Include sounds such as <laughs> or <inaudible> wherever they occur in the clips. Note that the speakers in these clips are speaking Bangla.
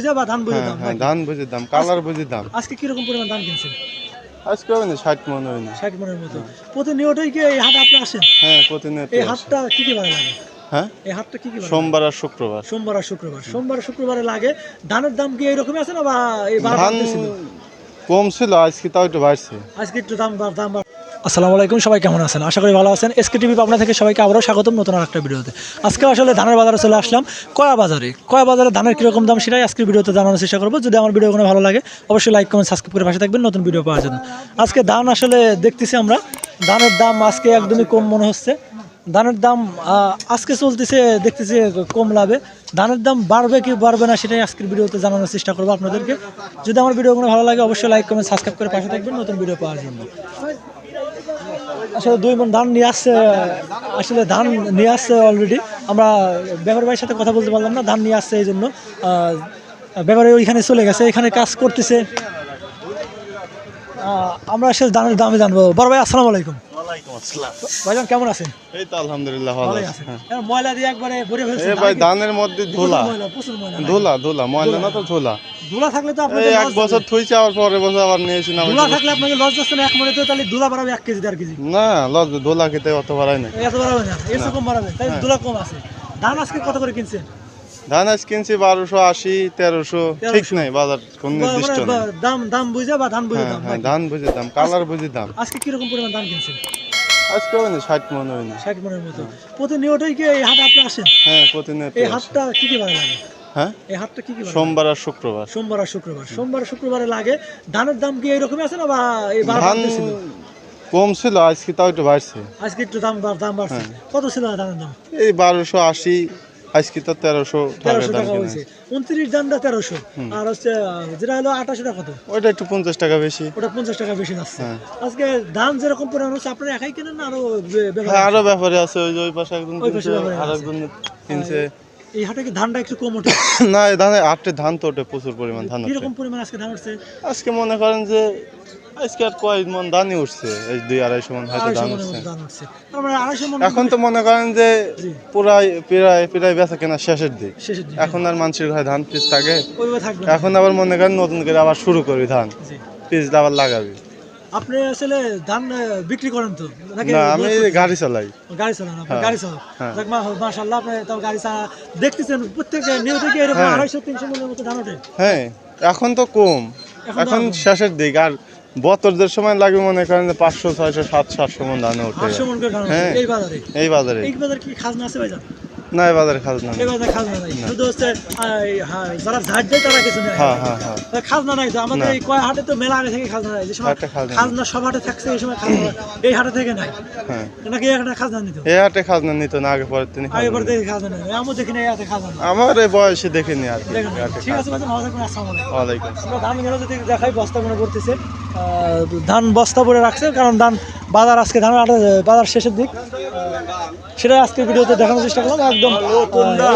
বুঝে বা ধান বুঝে হ্যাঁ দাম হ্যাঁ ধান বুঝে দাম কালার বুঝে দাম। আজকে কীরকম পরিমাণ দাম কিনছেন? আজকে হবে না ষাট মন হবে না ষাট মনের মতো। প্রতিনিয়তই কি এই হাটে আপনি আসেন? হ্যাঁ প্রতিনিয়ত এই হাটটা কি কি বারে লাগে? হ্যাঁ? এই হাটটা কি কি সোমবার আর শুক্রবার। সোমবার আর শুক্রবার। সোমবার শুক্রবারে লাগে। ধানের দাম কি এইরকমই আছে না বা এই ধান কম ছিল আজকে তাও একটু বাড়ছে। আজকে একটু দাম দাম আসসালামু আলাইকুম, সবাই কেমন আছেন? আশা করি ভালো আছেন। এসকে টিভি পাবনা থেকে সবাইকে আবারও স্বাগতম নতুন আর একটা ভিডিওতে। আজকে আসলে ধানের বাজারে চলে আসলাম কয়া বাজারে। কয়া বাজারে ধানের কীরকম দাম সেটাই আজকের ভিডিওতে জানানোর চেষ্টা করব। যদি আমার ভিডিও কোনো ভালো লাগে, অবশ্যই লাইক কমেন্ট সাবস্ক্রাইব করে পাশে থাকবেন নতুন ভিডিও পাওয়ার জন্য। আজকে ধান আসলে দেখতেছি আমরা, ধানের দাম আজকে একদমই কম মনে হচ্ছে। ধানের দাম আজকে চলতেছে, দেখতেছি কম লাভে। ধানের দাম বাড়বে কি বাড়বে না সেটাই আজকের ভিডিওতে জানানোর চেষ্টা করব আপনাদেরকে। যদি আমার ভিডিওগুলো ভালো লাগে, অবশ্যই লাইক কমেন্ট সাবস্ক্রাইব করে পাশে থাকবেন নতুন ভিডিও পাওয়ার জন্য। আসলে দুই মন ধান নিয়ে আসছে, আসলে ধান নিয়ে আসছে অলরেডি আমরা ব্যাপার ভাইয়ের সাথে কথা বলতে পারলাম না, ধান নিয়ে আসছে এই জন্য। ব্যাপারে ওইখানে চলে গেছে, এখানে কাজ করতেছে। আমরা আসলে ধানের দামে জানব। বড় ভাই, আসসালামু আলাইকুম। ভাইজান কেমন আছেন? এই তো আলহামদুলিল্লাহ ভালো ভালোই আছে। ময়লা দিয়ে একবারে ভরে ফেলছে এ ভাই ধানের মধ্যে ধুলা। ময়লা ময়লা। ধুলা ধুলা ময়লা না তো ধুলা। ধুলা থাকলে তো আপনাদের এক বছর থুইছে আবার পরের বছর আবার ধুলা থাকলে আপনাকে লস যাচ্ছে না এক মনে তো তাহলে ধুলা বাড়াবে এক কেজি দেড় কেজি। না ধুলা খেতে অত বাড়াই না এত বাড়াবে না এর কম বাড়াবে তাই হ্যাঁ। ধুলা কম আছে। ধান আজকে কত করে কিনছেন? ধান আজ কিনছি বারোশো আশি তেরোশো। ঠিক নাই বাজার কোন নির্দিষ্ট মানে দাম দাম বুঝে বা ধান বুঝে হ্যাঁ দাম হ্যাঁ ধান বুঝে দাম কালার বুঝে দাম। আজকে কীরকম পরিমাণ দাম কিনছেন? আজকে না ষাট মন না ষাট মনের মতো। প্রতিনিয়তই কি এই হাটে আপনি আসেন? হ্যাঁ প্রতিনিয়ত এই হাটটা কি কি বারে লাগে? হ্যাঁ? এই হাটটা কি কি সোমবার আর শুক্রবার। সোমবার আর শুক্রবার। সোমবার শুক্রবারে লাগে। ধানের দাম কি এইরকমই আছে না বা এই বার ধান কম ছিল আজকে তাও একটু বাড়ছে। আজকে একটু দাম দাম বাড়ছে। হ্যাঁ। কত ছিল ধানের দাম? এই বারোশো আশি আজকে তো তেরোশো টাকা তেরোশো দাম টাকা হয়েছে। উনত্রিশ দামটা তেরোশো। আর হচ্ছে যেটা হলো আঠাশো টাকা কত? ওইটা একটু পঞ্চাশ টাকা বেশি। ওটা পঞ্চাশ টাকা বেশি যাচ্ছে। হ্যাঁ। আজকে দাম যেরকম পরিমাণ হচ্ছে আপনারা একাই কেনেন না? আরও হ্যাঁ আরও ব্যাপারে আছে ওই যে ওই পাশে কিনছে আর একজন কিনছে। এই হাটে কি ধানটা একটু কম ওঠে? <laughs> না এই ধানে আটটে ধান তো ওঠে প্রচুর পরিমাণ ধান কীরকম পরিমাণ আজকে ধান উঠছে? আজকে মনে করেন যে আজকে আর কয় মন ধানই উঠছে এই দুই আড়াইশো মন হয়তো ধান উঠছে। এখন তো মনে করেন যে। পুরাই প্রায় প্রায় বেচা কেনা শেষের দিক। এখন আর মানুষের ঘরে ধান পিস থাকে। এখন আবার মনে করেন নতুন করে আবার শুরু করবি ধান। পিস আবার লাগাবি। আপনি আসলে ধান বিক্রি করেন তো? না আমি গাড়ি চালাই। গাড়ি চালান আপনি হ্যাঁ। গাড়ি চালান। হ্যাঁ। যাক মাশাআল্লাহ আপনি তাও গাড়ি চালা দেখতেছেন প্রত্যেক কি এরকম হ্যাঁ। আড়াইশো তিনশো মনের মতো ধান ওঠে। হ্যাঁ এখন তো কম। এখন তো শেষের দিক। আর বতরদের সময় লাগবে মনে করেন যে পাঁচশো ছয়শো সাত সাতশো মন আটশো মন ধান ওঠে হ্যাঁ। এই বাজারে। এই বাজারে কি খাজনা আছে ভাইজান? না এই বাজারে খাজনা বাজারে খাজনা নাই। শুধু হচ্ছে আহ, এই, হ্যাঁ, যারা ঝাড় দেয় তারা কিছু নেই হ্যাঁ হ্যাঁ হ্যাঁ খাজনা নাই তো। আমাদের এই কয় হাটে তো মেলা আগে থেকে খাজনা নাই। যে সময় খাজনা সব হাটে থাকছে এই সময় খাজনা এই হাটে থেকে নাই। হ্যাঁ। নাকি এই হাটে খাজনা নিত? এই হাটে খাজনা নিত না আগে পরে তিনি আগে পরে নিত। দেখি খাজনা নেই আমিও দেখি এই হাটে খাজনা আমার এই বয়সে দেখিনি আর কি ঠিক আছে ভাই ভালো থাকবেন আসসালামু আলাইকুম। ওয়ালাইকুম আসসালাম। ধান গেলে যদি দেখাই বস্তা মনে করতেছে ধান বস্তা ভরে রাখছে কারণ ধান বাজার আজকে ধান বাজার শেষের দিক। সেটাই আজকে ভিডিওতে দেখানোর চেষ্টা করলাম। একদম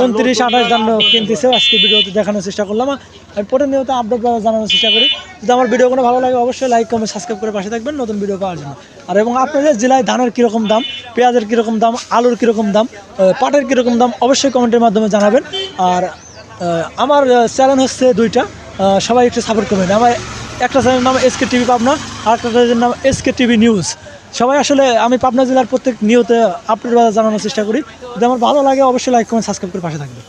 উনত্রিশ, আঠাশ ধান কিনতেছে আজকে ভিডিওতে দেখানোর চেষ্টা করলাম। আমি প্রতিনিয়ত আপডেট জানানোর চেষ্টা করি। যদি আমার ভিডিও কোনো ভালো লাগে, অবশ্যই লাইক কমেন্ট সাবস্ক্রাইব করে পাশে থাকবেন নতুন ভিডিও পাওয়ার জন্য। আর এবং আপনাদের জেলায় ধানের কীরকম দাম, পেঁয়াজের কীরকম দাম, আলুর কীরকম দাম পাটের কীরকম দাম, অবশ্যই কমেন্টের মাধ্যমে জানাবেন। আর আমার চ্যানেল হচ্ছে দুইটা। সবাই একটু সাপোর্ট করবেন। আমার একটা চ্যানেলের নাম এসকে টিভি পাবনা, আর একটা চ্যানেলের নাম এসকে টিভি নিউজ সবাই আসলে আমি পাবনা জেলার প্রত্যেক নিয়তে আপডেট জানানোর চেষ্টা করি। যদি আমার ভালো লাগে, অবশ্যই লাইক কমেন্ট সাবস্ক্রাইব করে পাশে থাকবে